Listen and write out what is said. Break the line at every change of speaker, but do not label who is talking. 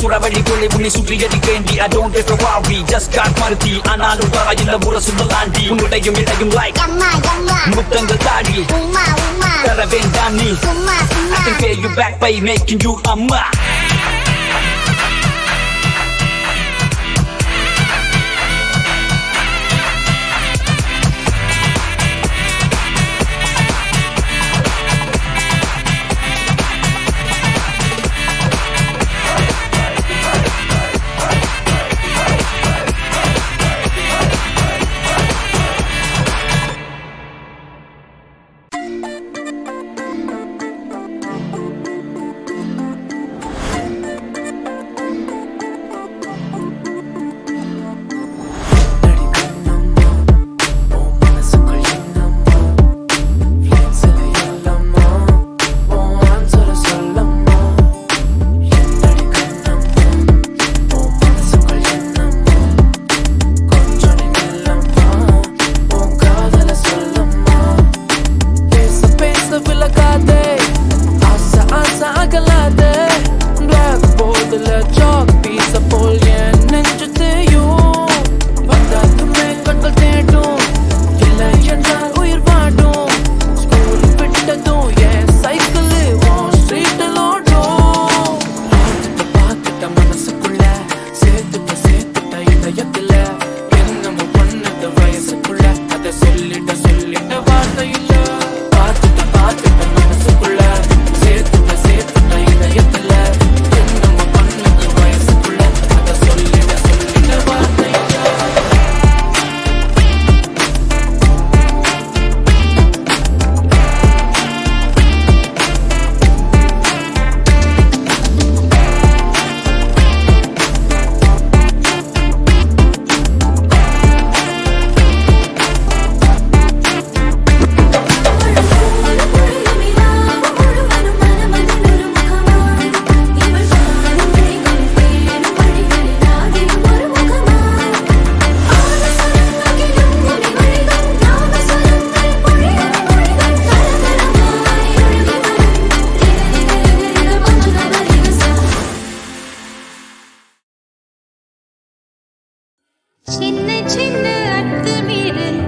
சுடவழி கொள்ளை உன்னை சுற்றி எதிக்கேண்டி I don't ever worry just got மருத்தி ஆனாலும் வர இல்ல முரசுந்த லாண்டி உன்னுடையும் இடையும்
லைக்
முத்தங்கள் தாடி. தர வேண்டாம் நீ. I can pay you back by making you அம்மா
Tam namazı
சின்ன சின்ன அத்துமீறல்